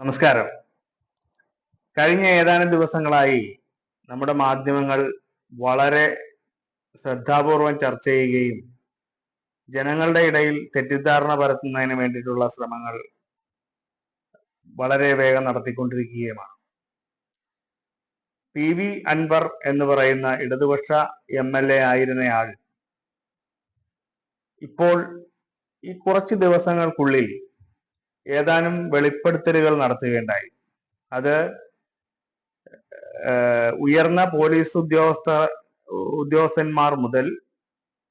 നമസ്കാരം. കഴിഞ്ഞ ഏതാനും ദിവസങ്ങളായി നമ്മുടെ മാധ്യമങ്ങൾ വളരെ ശ്രദ്ധാപൂർവം ചർച്ച ചെയ്യുകയും ജനങ്ങളുടെ ഇടയിൽ തെറ്റിദ്ധാരണ പരത്തുന്നതിന് വേണ്ടിയിട്ടുള്ള ശ്രമങ്ങൾ വളരെ വേഗം നടത്തിക്കൊണ്ടിരിക്കുകയുമാണ്. പി വി അൻവർ എന്ന് പറയുന്ന ഇടതുപക്ഷ എം എൽ എ ആയിരുന്നയാൾ ഇപ്പോൾ ഈ കുറച്ച് ദിവസങ്ങൾക്കുള്ളിൽ ഏതാനും വെളിപ്പെടുത്തലുകൾ നടത്തുകയുണ്ടായി. അത് ഉയർന്ന പോലീസ് ഉദ്യോഗസ്ഥ ഉദ്യോഗസ്ഥന്മാർ മുതൽ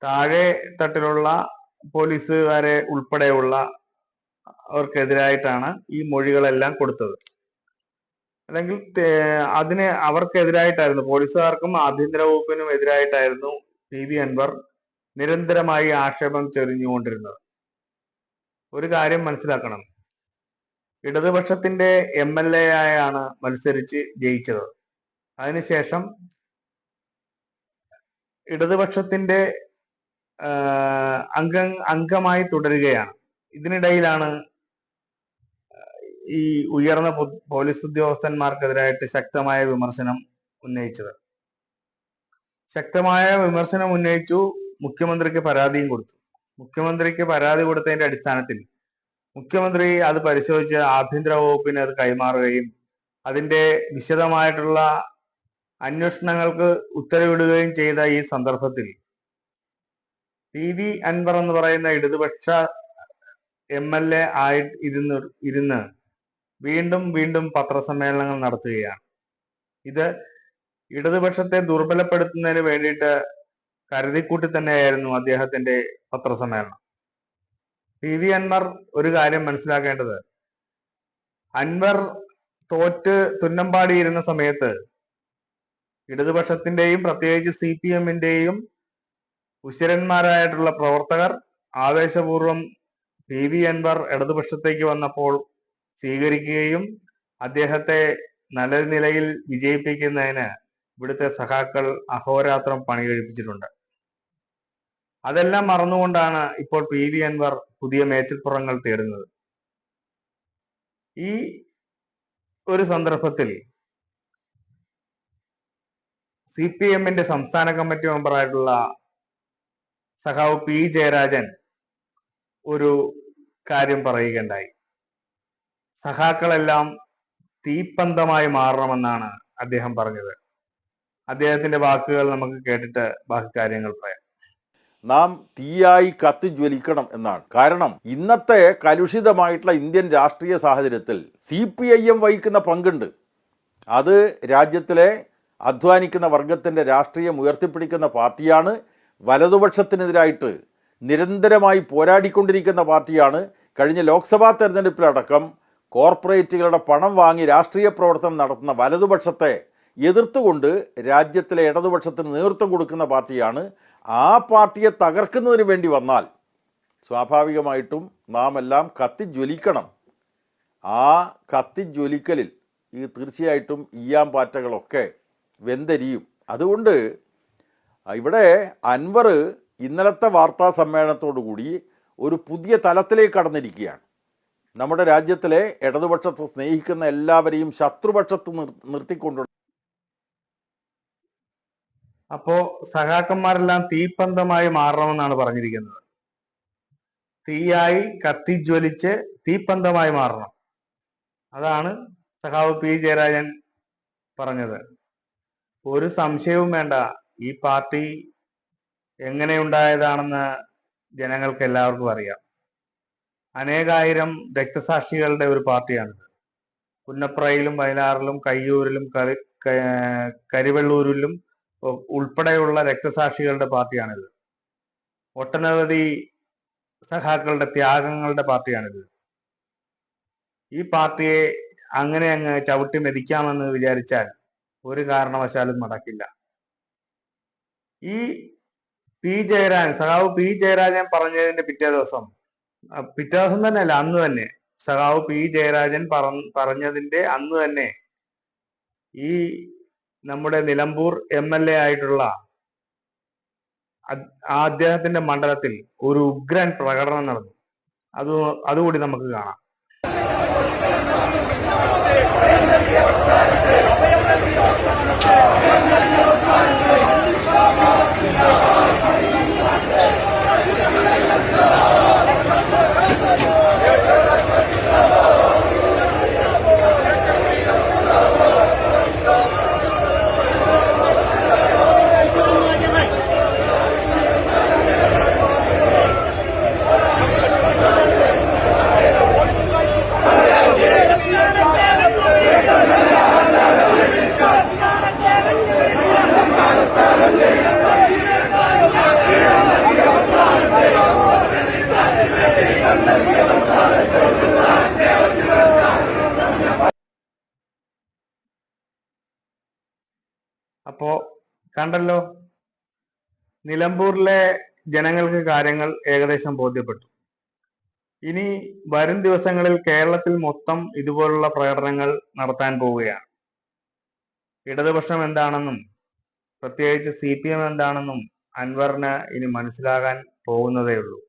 താഴെ തട്ടിലുള്ള പോലീസുകാരെ ഉൾപ്പെടെയുള്ള അവർക്കെതിരായിട്ടാണ് ഈ മൊഴികളെല്ലാം കൊടുത്തത്. അല്ലെങ്കിൽ അതിന് അവർക്കെതിരായിട്ടായിരുന്നു. പോലീസുകാർക്കും ആഭ്യന്തര വകുപ്പിനും എതിരായിട്ടായിരുന്നു പി വി അൻവർ നിരന്തരമായി ആക്ഷേപം ചൊരിഞ്ഞുകൊണ്ടിരുന്നത്. ഒരു കാര്യം മനസ്സിലാക്കണം. ഇടതുപക്ഷത്തിന്റെ എം എൽ എ ആയാണ് മത്സരിച്ച് ജയിച്ചത്. അതിനുശേഷം ഇടതുപക്ഷത്തിന്റെ അംഗ അംഗമായി തുടരുകയാണ്. ഇതിനിടയിലാണ് ഈ ഉയർന്ന പോലീസ് ഉദ്യോഗസ്ഥന്മാർക്കെതിരായിട്ട് ശക്തമായ വിമർശനം ഉന്നയിച്ചത്. ശക്തമായ വിമർശനം ഉന്നയിച്ചു മുഖ്യമന്ത്രിക്ക് പരാതിയും കൊടുത്തു. മുഖ്യമന്ത്രിക്ക് പരാതി കൊടുത്തതിന്റെ അടിസ്ഥാനത്തിൽ മുഖ്യമന്ത്രി അത് പരിശോധിച്ച് ആഭ്യന്തര വകുപ്പിന് അത് കൈമാറുകയും അതിന്റെ വിശദമായിട്ടുള്ള അന്വേഷണങ്ങൾക്ക് ഉത്തരവിടുകയും ചെയ്ത ഈ സന്ദർഭത്തിൽ പി വി അൻവർ എന്ന് പറയുന്ന ഇടതുപക്ഷ എം എൽ എ ആയി ഇരുന്ന് ഇരുന്ന് വീണ്ടും വീണ്ടും പത്രസമ്മേളനങ്ങൾ നടത്തുകയാണ്. ഇത് ഇടതുപക്ഷത്തെ ദുർബലപ്പെടുത്തുന്നതിന് വേണ്ടിയിട്ട് കരുതിക്കൂട്ടി തന്നെയായിരുന്നു അദ്ദേഹത്തിന്റെ പത്രസമ്മേളനം. പി വി അൻവർ ഒരു കാര്യം മനസ്സിലാക്കേണ്ടത്. അൻവർ തോറ്റ് തുന്നമ്പാടിയിരുന്ന സമയത്ത് ഇടതുപക്ഷത്തിന്റെയും പ്രത്യേകിച്ച് സി പി എമ്മിന്റെയും ഉശിരന്മാരായിട്ടുള്ള പ്രവർത്തകർ ആവേശപൂർവം പി വി അൻവർ ഇടതുപക്ഷത്തേക്ക് വന്നപ്പോൾ സ്വീകരിക്കുകയും അദ്ദേഹത്തെ നല്ല നിലയിൽ വിജയിപ്പിക്കുന്നതിന് ഇവിടുത്തെ സഖാക്കൾ അഹോരാത്രം പണി കഴിപ്പിച്ചിട്ടുണ്ട് അതെല്ലാം മറന്നുകൊണ്ടാണ് ഇപ്പോൾ പി വി അൻവർ പുതിയ മേച്ചിൽപ്പുറങ്ങൾ തേടുന്നത്. ഈ ഒരു സന്ദർഭത്തിൽ സി പി എമ്മിന്റെ സംസ്ഥാന കമ്മിറ്റി മെമ്പറായിട്ടുള്ള സഖാവ് പി ജയരാജൻ ഒരു കാര്യം പറയുകയുണ്ടായി. സഖാക്കളെല്ലാം തീപ്പന്തമായി മാറണമെന്നാണ് അദ്ദേഹം പറഞ്ഞത്. അദ്ദേഹത്തിന്റെ വാക്കുകൾ നമുക്ക് കേട്ടിട്ട് ബാക്കി കാര്യങ്ങൾ പറയാം. നാം തീയായി കത്തിജ്വലിക്കണം എന്നാണ്. കാരണം ഇന്നത്തെ കലുഷിതമായിട്ടുള്ള ഇന്ത്യൻ രാഷ്ട്രീയ സാഹചര്യത്തിൽ സി പി ഐ എം വഹിക്കുന്ന പങ്കുണ്ട്. അത് രാജ്യത്തിലെ അധ്വാനിക്കുന്ന വർഗത്തിന്റെ രാഷ്ട്രീയം ഉയർത്തിപ്പിടിക്കുന്ന പാർട്ടിയാണ്. വലതുപക്ഷത്തിനെതിരായിട്ട് നിരന്തരമായി പോരാടിക്കൊണ്ടിരിക്കുന്ന പാർട്ടിയാണ്. കഴിഞ്ഞ ലോക്സഭാ തെരഞ്ഞെടുപ്പിലടക്കം കോർപ്പറേറ്റുകളുടെ പണം വാങ്ങി രാഷ്ട്രീയ പ്രവർത്തനം നടത്തുന്ന വലതുപക്ഷത്തെ എതിർത്തുകൊണ്ട് രാജ്യത്തിലെ ഇടതുപക്ഷത്തിന് നേതൃത്വം കൊടുക്കുന്ന പാർട്ടിയാണ്. ആ പാർട്ടിയെ തകർക്കുന്നതിന് വേണ്ടി വന്നാൽ സ്വാഭാവികമായിട്ടും നാം എല്ലാം കത്തിജ്വലിക്കണം. ആ കത്തിജ്വലിക്കലിൽ ഈ തീർച്ചയായിട്ടും ഈയാമ്പാറ്റകളൊക്കെ വെന്തരിയും. അതുകൊണ്ട് ഇവിടെ അൻവർ ഇന്നലത്തെ വാർത്താ സമ്മേളനത്തോടു കൂടി ഒരു പുതിയ തലത്തിലേക്ക് കടന്നിരിക്കുകയാണ്. നമ്മുടെ രാജ്യത്തിലെ ഇടതുപക്ഷത്തെ സ്നേഹിക്കുന്ന എല്ലാവരെയും ശത്രുപക്ഷത്ത് നിർ നിർത്തിക്കൊണ്ടുള്ള അപ്പോ സഖാക്കന്മാരെല്ലാം തീപ്പന്തമായി മാറണമെന്നാണ് പറഞ്ഞിരിക്കുന്നത്. തീയായി കത്തിജ്വലിച്ച് തീപ്പന്തമായി മാറണം. അതാണ് സഹാവ് പി. ജയരാജൻ പറഞ്ഞത്. ഒരു സംശയവും വേണ്ട. ഈ പാർട്ടി എങ്ങനെ ഉണ്ടായതാണെന്ന് ജനങ്ങൾക്ക് എല്ലാവർക്കും അറിയാം. അനേകായിരം രക്തസാക്ഷികളുടെ ഒരു പാർട്ടിയാണിത്. പുന്നപ്രയിലും വയലാറിലും കയ്യൂരിലും കരി കരിവെള്ളൂരിലും ഉൾപ്പെടെയുള്ള രക്തസാക്ഷികളുടെ പാർട്ടിയാണിത്. ഒട്ടനവധി സഖാക്കളുടെ ത്യാഗങ്ങളുടെ പാർട്ടിയാണിത്. ഈ പാർട്ടിയെ അങ്ങനെ അങ്ങ് ചവിട്ടി മെതിക്കാമെന്ന് വിചാരിച്ചാൽ ഒരു കാരണവശാലും നടക്കില്ല ഈ പി ജയരാജൻ സഖാവ് പി ജയരാജൻ പറഞ്ഞതിന്റെ പിറ്റേ ദിവസം പിറ്റേ ദിവസം തന്നെ അല്ല അന്ന് തന്നെ സഖാവ് പി ജയരാജൻ പറഞ്ഞതിന്റെ അന്ന് തന്നെ ഈ നമ്മുടെ നിലമ്പൂർ എം എൽ എ ആയിട്ടുള്ള ആ അദ്ദേഹത്തിന്റെ മണ്ഡലത്തിൽ ഒരു ഉഗ്രൻ പ്രകടനം നടന്നു. അത് അതുകൂടി നമുക്ക് കാണാം. അപ്പോ കണ്ടല്ലോ നിലമ്പൂരിലെ ജനങ്ങൾക്ക് കാര്യങ്ങൾ ഏകദേശം ബോധ്യപ്പെട്ടു. ഇനി വരും ദിവസങ്ങളിൽ കേരളത്തിൽ മൊത്തം ഇതുപോലുള്ള പ്രകടനങ്ങൾ നടത്താൻ പോവുകയാണ്. ഇടതുപക്ഷം എന്താണെന്നും പ്രത്യേകിച്ച് സി പി എം എന്താണെന്നും അൻവറിന് ഇനി മനസ്സിലാകാൻ പോകുന്നതേ ഉള്ളൂ.